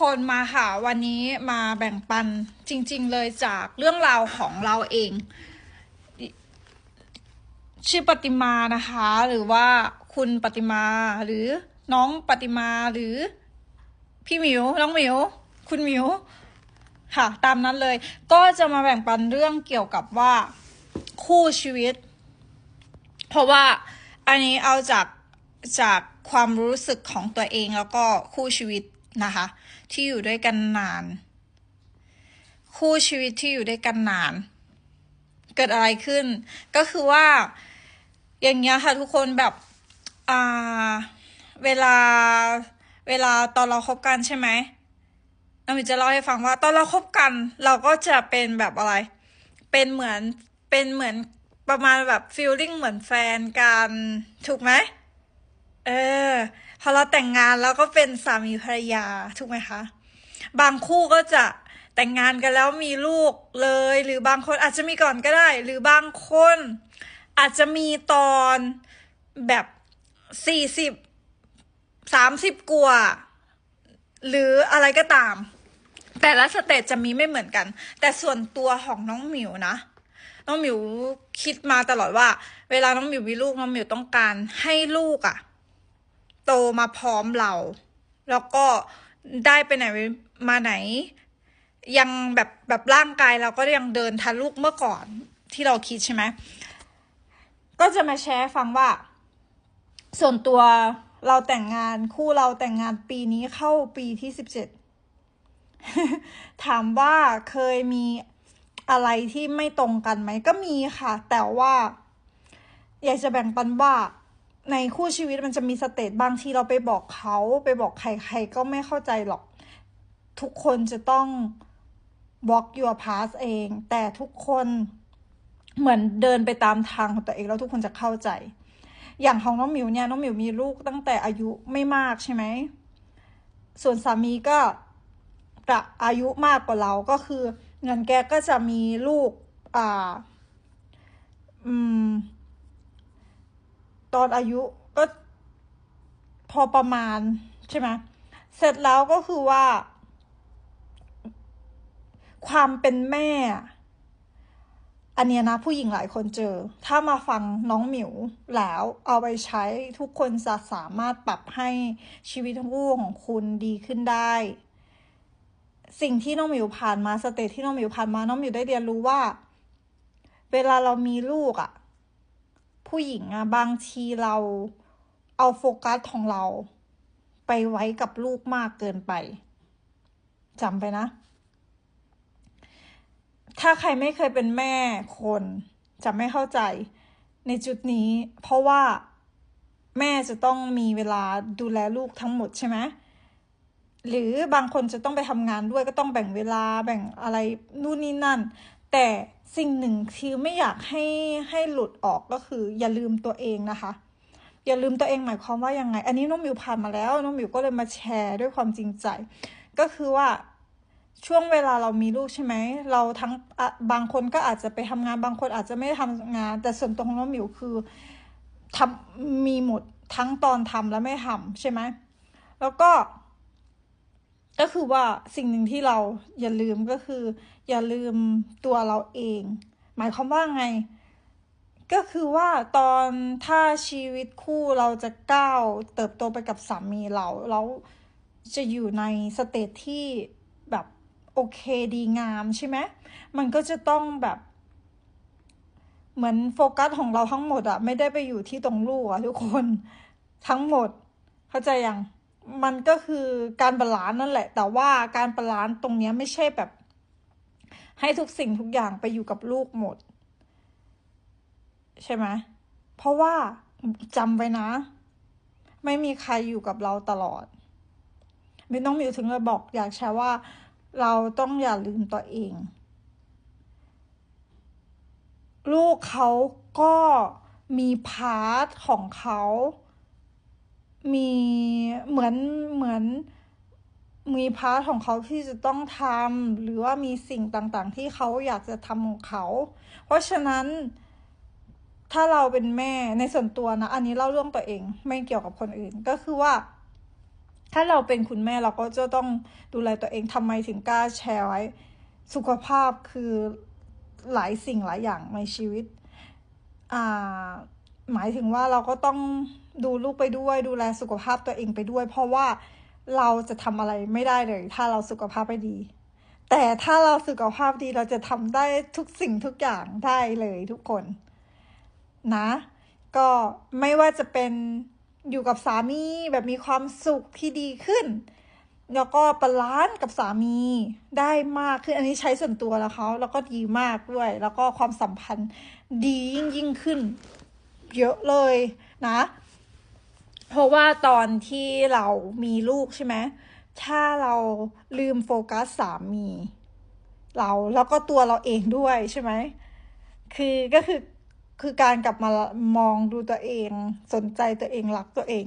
คนมาค่ะวันนี้มาแบ่งปันจริง ๆ เลยจากเรื่องราวของเราเอง ชื่อปฏิมานะคะ หรือว่าคุณปฏิมาหรือน้องปฏิมาหรือ พี่หมิวน้องหมิว คุณหมิว ค่ะ ตามนั้นเลย ก็จะมาแบ่งปันเรื่องเกี่ยวกับว่าคู่ชีวิต เพราะว่าอันนี้เอาจากจากความรู้สึกของตัวเองแล้วก็คู่ชีวิตนะคะ ที่อยู่ด้วยกันนาน คู่ชีวิตที่อยู่ด้วยกันนาน เกิดอะไรขึ้น ก็คือว่า อย่างเงี้ยค่ะทุกคนแบบอ่าเวลาเวลาตอนเราคบกันใช่ไหมน้ำมิจะเล่าให้ฟังว่า ตอนเราคบกัน เราก็จะเป็นแบบอะไร เป็นเหมือนเป็นเหมือนประมาณแบบฟีลลิ่งเหมือนแฟนกัน ถูกไหม เออ พอเราแต่งงานแล้วก็เป็นสามีภรรยาถูกไหมคะ บางคู่ก็จะแต่งงานกันแล้วมีลูกเลย หรือบางคนอาจจะมีก่อนก็ได้ หรือบางคน อาจจะมีตอนแบบสี่สิบสามสิบกว่าหรืออะไรก็ตาม แต่ละสเตจจะมีไม่เหมือนกัน แต่ส่วนตัวของน้องหมิวนะ น้องหมิวคิดมาตลอดว่า เวลาน้องหมิวมีลูกน้องหมิวต้องการให้ลูกอะ โตมาพร้อมเรา แล้วก็ได้ไปไหนมาไหน ยังแบบแบบร่างกายเราก็ยังเดินทันลูกเมื่อก่อนที่เราคิดใช่ไหมก็จะมาแชร์ฟังว่า ส่วนตัวเราแต่งงานคู่เราแต่งงานปีนี้เข้าปีที่สิบเจ็ดถามว่าเคยมีอะไรที่ไม่ตรงกันไหมก็มีค่ะ แต่ว่า อยากจะแบ่งปันว่า ในคู่ชีวิตมันจะมีสเตจบางทีเราไปบอกเขาไปบอกใครใครก็ไม่เข้าใจหรอก ทุกคนจะต้อง walk your path เอง แต่ทุกคนเหมือนเดินไปตามทางของตัวเองแล้วทุกคนจะเข้าใจ อย่างของน้องหมิวเนี่ยน้องหมิวมีลูกตั้งแต่อายุไม่มากใช่ไหม ส่วนสามีก็ประอายุมากกว่าเราก็คือเงินแกก็จะมีลูก อ่า อืม ตอนอายุก็พอประมาณใช่ไหมเสร็จแล้วก็คือว่า ความเป็นแม่ อันเนี้ยนะ ผู้หญิงหลายคนเจอ ถ้ามาฟังน้องหมิวแล้วเอาไปใช้ทุกคนจะสามารถปรับให้ชีวิตทั้งคู่ของคุณดีขึ้นได้ สิ่งที่น้องหมิวผ่านมาสเตจที่น้องหมิวผ่านมา น้องหมิวได้เรียนรู้ว่า เวลาเรามีลูกอะ่ะ ผู้หญิงอะบางทีเราเอาโฟกัสของเรา ไปไว้กับลูกมากเกินไปจำไปนะ ถ้าใครไม่เคยเป็นแม่คนจะไม่เข้าใจในจุดนี้ เพราะว่าแม่จะต้องมีเวลาดูแลลูกทั้งหมดใช่ไหมหรือบางคนจะต้องไปทำงานด้วยก็ต้องแบ่งเวลาแบ่งอะไรนู่นนี่นั่น แต่ สิ่งหนึ่งที่ไม่อยากให้ให้หลุดออกก็คือ อย่าลืมตัวเองนะคะ อย่าลืมตัวเองหมายความว่ายังไง อันนี้น้องมิวผ่านมาแล้ว น้องมิวก็เลยมาแชร์ด้วยความจริงใจ ก็คือว่าช่วงเวลาเรามีลูกใช่ไหม เราทั้งบางคนก็อาจจะไปทำงานบางคนอาจจะไม่ได้ทำงาน แต่ส่วนตัวของน้องหมิวคือทำมีหมดทั้งตอนทำและไม่ทำใช่ไหม แล้วก็ ก็คือว่าสิ่งหนึ่งที่เราอย่าลืมก็คือ อย่าลืมตัวเราเอง หมายความว่าไง ก็คือว่าตอนถ้าชีวิตคู่เราจะก้าวเติบโตไปกับสามีเราแล้วจะอยู่ในสเตจที่แบบโอเคดีงามใช่ไหมมันก็จะต้องแบบเหมือนโฟกัสของเราทั้งหมดอะไม่ได้ไปอยู่ที่ตรงลูกอะทุกคนทั้งหมด เข้าใจยัง มันก็คือการบาลานซ์นั่นแหละ แต่ว่าการบาลานซ์ตรงนี้ไม่ใช่แบบ ให้ทุกสิ่งทุกอย่างไปอยู่กับลูกหมด ใช่ไหมเพราะว่าจำไว้นะ ไม่มีใครอยู่กับเราตลอด ไม่ต้องมิวถึงเลยบอก อยากแชร์ว่า เราต้องอย่าลืมตัวเอง ลูกเขาก็มีพาร์ทของเขา มีเหมือนเหมือนมีพาร์ทของเขาที่จะต้องทำหรือว่ามีสิ่งต่างๆ ที่เขาอยากจะทำของเขา เพราะฉะนั้นถ้าเราเป็นแม่ในส่วนตัวนะ อันนี้เล่าเรื่องตัวเองไม่เกี่ยวกับคนอื่นก็คือว่า ถ้าเราเป็นคุณแม่เราก็จะต้องดูแลตัวเองทำไมถึงกล้าแชร์ไว้ สุขภาพคือหลายสิ่งหลายอย่างในชีวิต อ่า หมายถึงว่าเราก็ต้อง ดูลูกไปด้วยดูแลสุขภาพตัวเองไปด้วย เพราะว่าเราจะทำอะไรไม่ได้เลย ถ้าเราสุขภาพไม่ดี แต่ถ้าเราสุขภาพดีเราจะทำได้ทุกสิ่งทุกอย่างได้เลยทุกคน นะ ก็ไม่ว่าจะเป็นอยู่กับสามีแบบมีความสุขที่ดีขึ้น แล้วก็บาลานซ์กับสามีได้มากขึ้นอันนี้ใช้ส่วนตัวแล้วเขาแล้วก็ดีมากด้วย แล้วก็ความสัมพันธ์ดียิ่งยิ่งขึ้น เยอะเลยนะ เพราะว่าตอนที่เรามีลูกใช่ไหมถ้าเราลืมโฟกัสสามี เราแล้วก็ตัวเราเองด้วยใช่ไหมคือก็คือคือการกลับมามองดูตัวเองสนใจตัวเองรักตัวเอง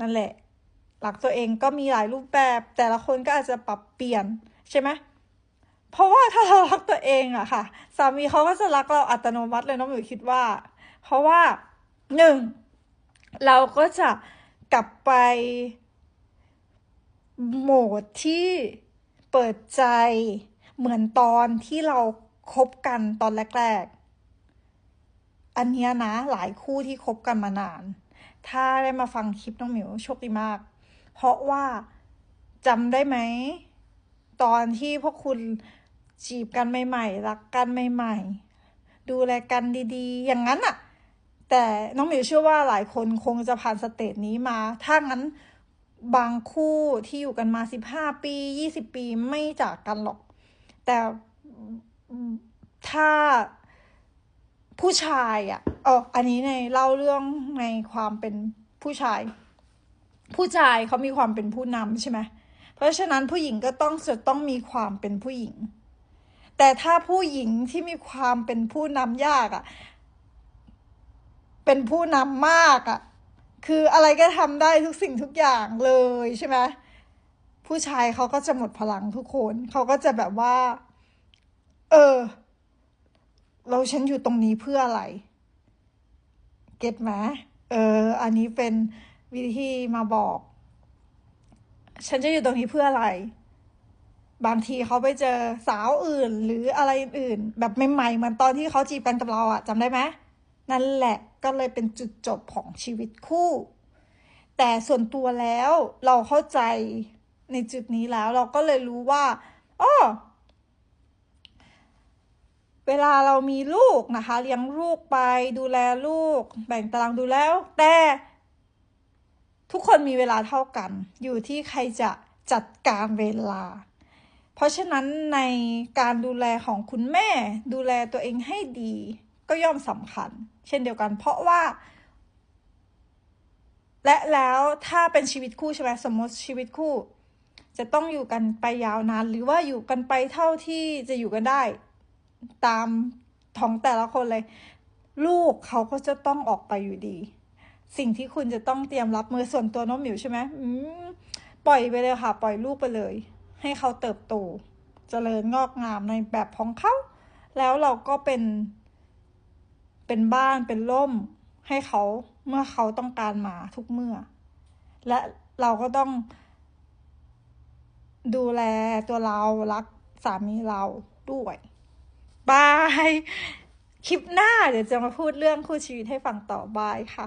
นั่นแหละรักตัวเองก็มีหลายรูปแบบแต่ละคนก็อาจจะปรับเปลี่ยนใช่ไหมเพราะว่าถ้าเรารักตัวเองอะค่ะ สามีเขาก็จะรักเราอัตโนมัติเลยน้องหมิวคิดว่า เพราะว่าหนึ่ง เราก็จะกลับไปโหมดที่เปิดใจเหมือนตอนที่เราคบกันตอนแรก ๆ อันเนี้ยนะ หลายคู่ที่คบกันมานาน ถ้าได้มาฟังคลิปน้องหมิวโชคดีมาก เพราะว่าจำได้ไหม ตอนที่พวกคุณจีบกันใหม่ๆ รักกันใหม่ๆ ดูแลกันดีๆ อย่างนั้นอะ แต่น้องหมิวเชื่อว่าหลายคนคงจะผ่านสเตจนี้มา ถ้างั้นบางคู่ที่อยู่กันมาสิบห้าปียี่สิบปีไม่จากกันหรอก แต่ถ้าผู้ชายอะเอออันนี้ในเล่าเรื่องในความเป็นผู้ชาย ผู้ชายเขามีความเป็นผู้นำใช่ไหมเพราะฉะนั้นผู้หญิงก็ต้องจะต้องมีความเป็นผู้หญิง แต่ถ้าผู้หญิงที่มีความเป็นผู้นำยากอะ เป็นผู้นำมากอะ คืออะไรก็ทำได้ทุกสิ่งทุกอย่างเลยใช่ไหมผู้ชายเขาก็จะหมดพลังทุกคน เขาก็จะแบบว่า เออ เราฉันอยู่ตรงนี้เพื่ออะไร เก็ตไหมเออ อันนี้เป็นวิธีมาบอก ฉันจะอยู่ตรงนี้เพื่ออะไร บางทีเขาไปเจอสาวอื่นหรืออะไรอื่น แบบใหม่ๆเหมือนตอนที่เขาจีบกันกับเราอะจำได้ไหม นั่นแหละก็เลยเป็นจุดจบของชีวิตคู่ แต่ส่วนตัวแล้วเราเข้าใจในจุดนี้แล้วเราก็เลยรู้ว่าอ้อเวลาเรามีลูกนะคะ เลี้ยงลูกไปดูแลลูก แบ่งตารางดูแล้ว แต่ทุกคนมีเวลาเท่ากัน อยู่ที่ใครจะจัดการเวลา เพราะฉะนั้นในการดูแลของคุณแม่ดูแลตัวเองให้ดีก็ย่อมสำคัญ เช่นเดียวกัน เพราะว่า และแล้วถ้าเป็นชีวิตคู่ใช่ไหมสมมติชีวิตคู่ จะต้องอยู่กันไปยาวนาน หรือว่าอยู่กันไปเท่าที่จะอยู่กันได้ ตามท้องแต่ละคนเลย ลูกเขาก็จะต้องออกไปอยู่ดี สิ่งที่คุณจะต้องเตรียมรับมือส่วนตัวน้องหมิวใช่ไหมปล่อยไปเลยค่ะ ปล่อยลูกไปเลย ให้เขาเติบโตจเจริญงอกงามในแบบของเขา แล้วเราก็เป็น เป็นบ้านเป็นร่มให้เขาเมื่อเขาต้องการมาทุกเมื่อ และเราก็ต้อง ดูแลตัวเรารักสามีเราด้วยบาย คลิปหน้าเดี๋ยวจะมาพูดเรื่องคู่ชีวิตให้ฟังต่อบายค่ะ